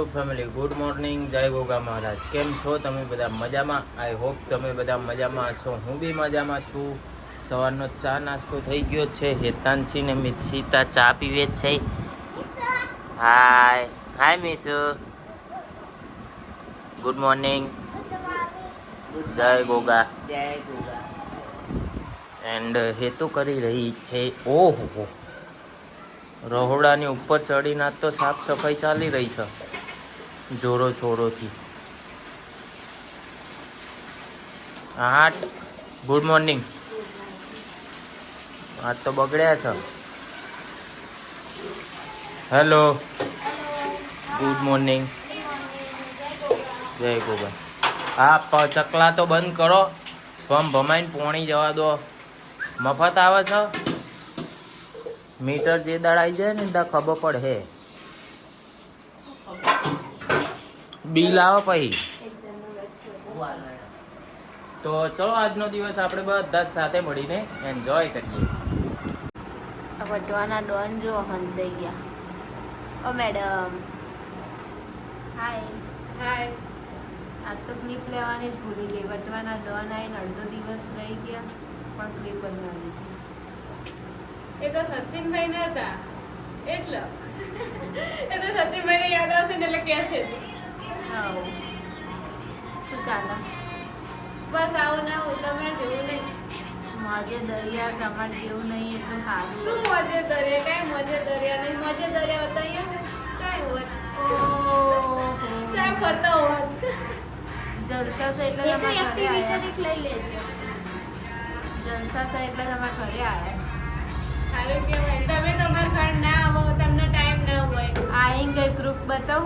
YouTube family good morning જય ગોગા મહારાજ કેમ છો તમે બધા મજામાં? આઈ હોપ તમે બધા મજામાં છો હું બી મજામાં છું. સવારનો ચા નાસ્તો થઈ ગયો છે. હેતાનસિંહ ને મિત્સિતા ચા પીવે છે. હાય હાય મિસુ ગુડ મોર્નિંગ જય ગોગા જય ગોગા એન્ડ હેતુ કરી રહી છે. ઓહો. રહોડાની ઉપર ચડીને તો સાફ સફાઈ ચાલી રહી છે. જોરો છોરોથી આઠ, ગુડ મોર્નિંગ. આ તો બગડ્યા છે. હેલો. Good morning. જય ગોબા હા ચકલા તો બંધ કરો. સ્વમ ભમાઈને પોણી જવા દો. મફત આવે છે? મીટર જે દાડ આવી જાય ને ત્યાં ખબર પડે બિલ આવે પછી. તો ચલો આજનો દિવસ આપણે બધા સાથે મળીને એન્જોય કરીએ. વટવાના ડોન જો હંતાઈ ગયા. ઓ મેડમ. હાય હાય આજ તો ક્લિપ લેવાની જ ભૂલી ગઈ. વટવાના ડોન આવીને અડધો દિવસ રહી ગયા પણ ક્લિપ જ ના લીધી. એ તો સચિનભાઈ ન હતા. એટલે. એ તો સચિનભાઈને યાદ આવશે ને એટલે કહેશે. શું ચાલે? બસ આવું ના આવું તમે જેવું નહીં. મોજે દરિયા સમાર જેવું નહીં એટલું સારું શું મોજે દરિયા? કાંઈ મોજે દરિયા નહીં. મોજે દરિયા હતા અહીંયા કાંઈ હોત ફરતા હોત જલસા છે એટલે તમારા ઘરે આવ્યા જલસા છે એટલે તમારા ઘરે આયા. સારું કહેવાય તમે તમારા ઘર ના આવો તમને ટાઈમ ના હોય. આઈ ગઈ પ્રૂફ બતાવ.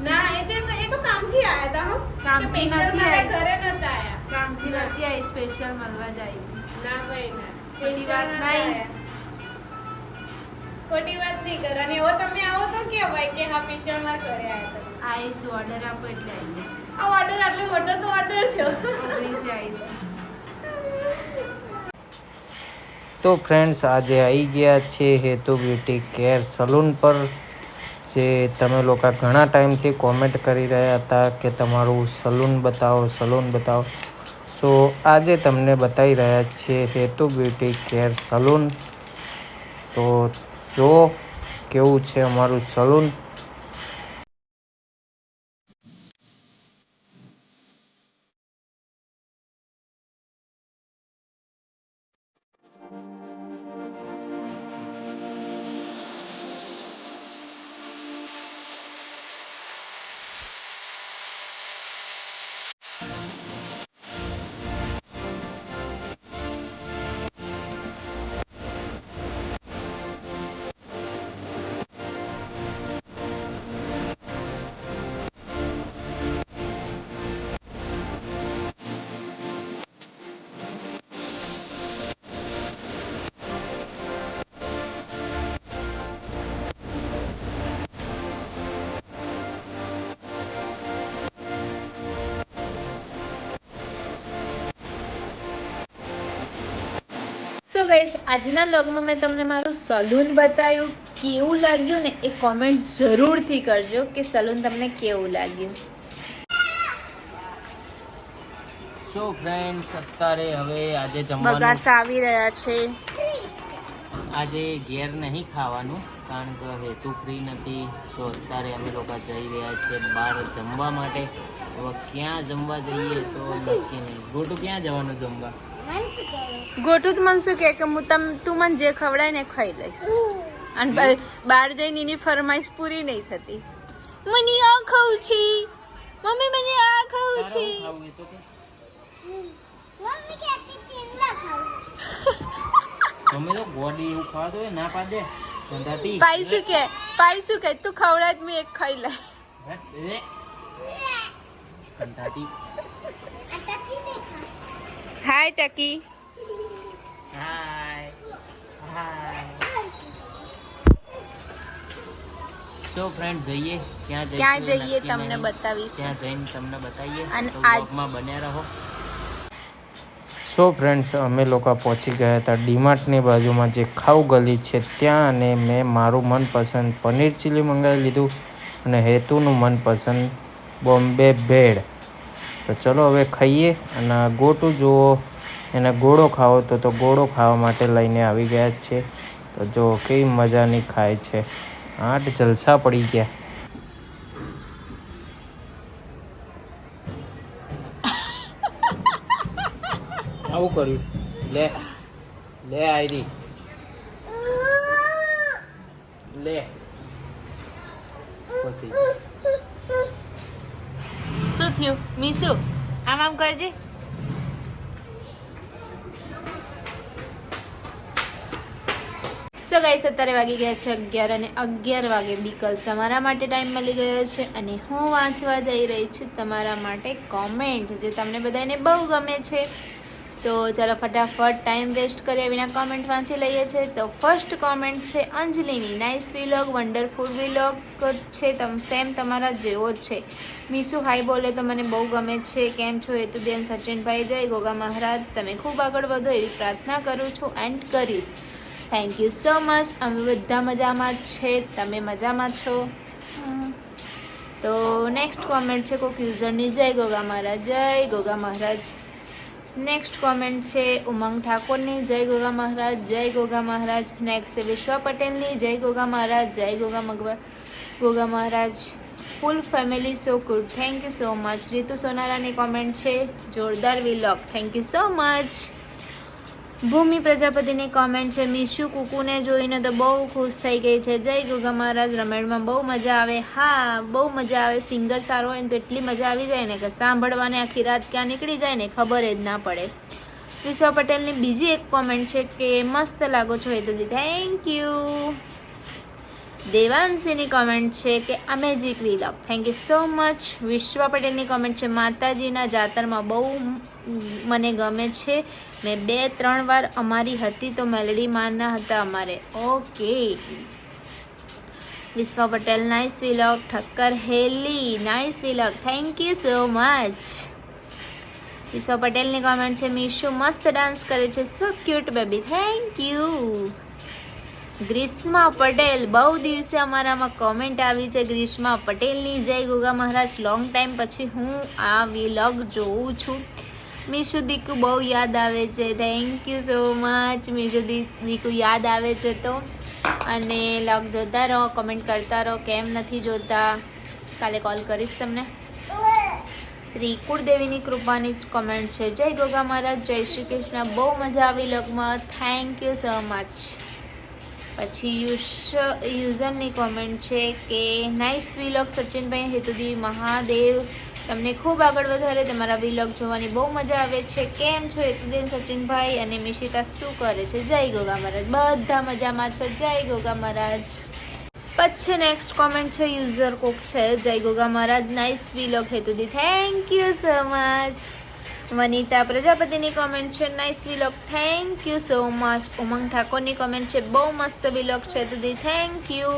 ના એ તો એ તો કામથી આયા હતા હો. કામથી સ્પેશિયલ નથી મારા આયા. ઘરે નતા આયા. કામથી નથી આવી સ્પેશિયલ મળવા જાય. ના ભાઈ ના. ખોટી વાત નહીં. ખોટી વાત નહીં કરવાની એવો તમે આવો તો કહેવાય કે હા સ્પેશિયલ મારા ઘરે આયા તમે આવીશું ઓર્ડર આપો એટલે આવીએ આ ઓર્ડર આટલો મોટો તો ઓર્ડર છે. ઓગણીસે આવીશું તો ફ્રેન્ડ્સ આજે આવી ગયા છે હેતુ બ્યુટી કેર સલૂન પર. જે તમે લોકો ઘણા ટાઈમથી કોમેન્ટ કરી રહ્યા હતા કે તમારું સલૂન બતાવો સલૂન બતાવો. સો આજે તમને બતાવી રહ્યા છીએ હેતુ બ્યુટી કેર સલૂન. તો જો કેવું છે અમારું સલૂન ગઈસ આજના લોગમાં મેં તમને મારું સલૂન બતાવ્યું. કેવું લાગ્યું ને એ કોમેન્ટ જરૂરથી કરજો કે સલૂન તમને કેવું લાગ્યું. સો ફ્રેન્ડ્સ અત્યારે હવે આજે જમવાનું બગાસ આવી રહ્યા છે. આજે ઘેર નહીં ખાવાનું કારણ કે હેતુ ફ્રી નથી. સો અત્યારે અમે લોકો જઈ રહ્યા છીએ બહાર જમવા માટે. હવે ક્યાં જમવા જઈએ તો નક્કી નહીં. ગોટું ક્યાં જવાનું જમવા? ગોટું તો મને શું કહે કે હું તમ તું મને જે ખવડાય ને ખાઈ લઈશ. અને બહાર જઈને એની ફરમાઈશ પૂરી નહીં થતી. મને આ ખાવું છે. મમ્મી મને આ ખાવું છે? મમ્મી તો ગોડી એવું ખાવા હોય ના પાડે. સંધાતી. પાઈ શું કે પાઈ શું કે તું ખવડાય મેં હું એક ખાઈ લે એ. હાય ટકી હાય હાય સો ફ્રેન્ડ જઈએ. ક્યાં જઈએ ક્યાં જઈએ તમને બતાવીશ. ત્યાં જઈને તમને બતાવીએ. અને આજમાં બન્યા રહો. સો ફ્રેન્ડ્સ અમે લોકો પહોંચી ગયા હતા ડીમાર્ટની બાજુમાં જે ખાઉ ગલી છે ત્યાં અને મેં મારું મનપસંદ પનીર ચીલી મંગાવી લીધું અને હેતુનું મનપસંદ બોમ્બે ભેળ. તો ચલો હવે ખાઈએ અને ગોટું જુઓ. એને ગોળો ખાવો તો તો ગોળો ખાવા માટે લઈને આવી ગયા જ છે. તો જો કેવી મજાની ખાય છે. આઠ જલસા પડી ગયા. આવું કર્યું. લે. લે, આયરી. લે. પતી થયું મીસુ આમ આમ કરજે સો ગાઈસ અત્યારે વાગી ગયા છે અગિયાર અને અગિયાર વાગે બીકોઝ તમારા માટે ટાઈમ મળી ગયો છે અને હું વાંચવા જઈ રહી છું તમારા માટે કોમેન્ટ જે તમને બધાને બહુ ગમે છે. તો ચાલો ફટાફટ ટાઈમ વેસ્ટ કર્યા વિના કોમેન્ટ વાંચી લઈએ છીએ. તો ફર્સ્ટ કોમેન્ટ છે અંજલિની. નાઇસ વિલોગ વન્ડરફુલ વિલોગ છે. તમ સેમ તમારા જેવો જ છે. મીસુ હાઈ બોલે તો મને બહુ ગમે છે. કેમ છો? એ તો દેન સચિનભાઈ જય. ગોગા મહારાજ તમે ખૂબ આગળ વધો. એવી પ્રાર્થના કરું છું એન્ડ કરીશ. થેન્ક યુ સો મચ અમે બધા મજામાં છે. તમે મજામાં છો? તો નેક્સ્ટ કોમેન્ટ છે કોઈક યુઝરની જય ગોગા મહારાજ જય ગોગા મહારાજ. નેક્સ્ટ કોમેન્ટ છે ઉમંગ ઠાકોરની, જય ગોગા મહારાજ, જય ગોગા મહારાજ. નેક્સ્ટ છે વિશ્વા પટેલની, જય ગોગા મહારાજ, જય Goga મગવા, Goga Maharaj. Full family so good thank you so much Ritu સોનારાની comment છે, જોરદાર vlog thank you so much Bhumi પ્રજાપતિની comment છે, મીશુ કુકુને જોઈને તો બહુ ખુશ થઈ ગઈ છે. જય ગુગા મહારાજ રમેણમાં બહુ મજા આવે. હા, બહુ મજા આવે. સિંગર સારો હોય ને તો એટલી મજા આવી જાય ને કે સાંભળવાને આખી રાત ક્યાં નીકળી જાય ને ખબર જ ના પડે. વિશ્વા પટેલની બીજી એક કોમેન્ટ છે કે, મસ્ત લાગો છો એ તો થેન્ક યુ દેવાંશીની કોમેન્ટ છે કે અમેજિક vlog thank you so much Vishwa પટેલની કોમેન્ટ છે, માતાજીના જાતરમાં બહુ મને ગમે છે. મેં બે ત્રણ વાર અમારી હતી તો મેલડી માના હતા અમારે. Okay Vishwa Patel nice vlog Thakkar Heli nice vlog thank you so much Vishwa પટેલની કોમેન્ટ છે, મીશુ મસ્ત ડાન્સ કરે છે. So cute baby thank you Grishma Patel, બહુ દિવસે અમારામાં કોમેન્ટ આવી છે ગ્રીષ્મા પટેલની જય ગોગા મહારાજ. લોંગ ટાઈમ પછી હું આ વિલોગ જોઉં છું. મીશુ દીકુ બહુ યાદ આવે છે. Thank you so much Mishu દીકુ યાદ આવે છે તો. અને લોગ જોતા રહો કોમેન્ટ કરતા રહો. કેમ નથી જોતા? કાલે કોલ કરીશ તમને. શ્રી કુળદેવીની કૃપાની જ કોમેન્ટ છે. જય ગોગા મહારાજ. જય શ્રી કૃષ્ણ. બહુ મજા આવી લગમાં થેન્ક યુ સો મચ પછી યુશ, યુઝરની કોમેન્ટ છે કે નાઇસ વિલોગ સચિનભાઈ હેતુદી, મહાદેવ. તમને ખૂબ આગળ વધારે તમારા વિલોગ જોવાની બહુ મજા આવે છે. કેમ છો હેતુદેન સચિનભાઈ? અને મિશિતા શું કરે છે? જય ગોગા મહારાજ. બધા મજામાં છો? જય ગોગા મહારાજ. પછી નેક્સ્ટ કોમેન્ટ છે યુઝર કોક છે. જય Goga Maharaj. Nice vlog હેતુદી. Thank you so much Vanita પ્રજાપતિની comment છે. Nice vlog thank you so much Umang ઠાકોરની comment છે. બહુ મસ્ત વિલોગ છે. દીદી થેન્ક યુ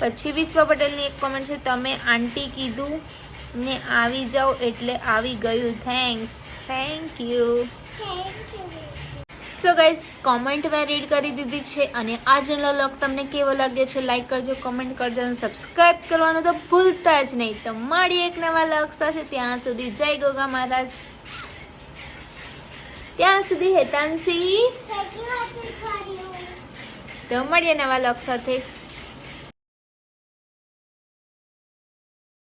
પછી વિશ્વ પટેલની એક કોમેન્ટ છે. તમે આંટી કીધું ને આવી જાઓ એટલે આવી ગયું. Thanks thank you so guys comment મેં રીડ કરી દીધી છે અને આજનો લોક તમને કેવો લાગ્યો છે? લાઈક કરજો કોમેન્ટ કરજો અને સબસ્ક્રાઇબ કરવાનું તો ભૂલતા જ નહીં. તો મળીએ એક નવા લોક સાથે ત્યાં સુધી જય ગોગા મહારાજ. ત્યાં સુધી હેતાંશી. તો મળીએ નવા લોક સાથે.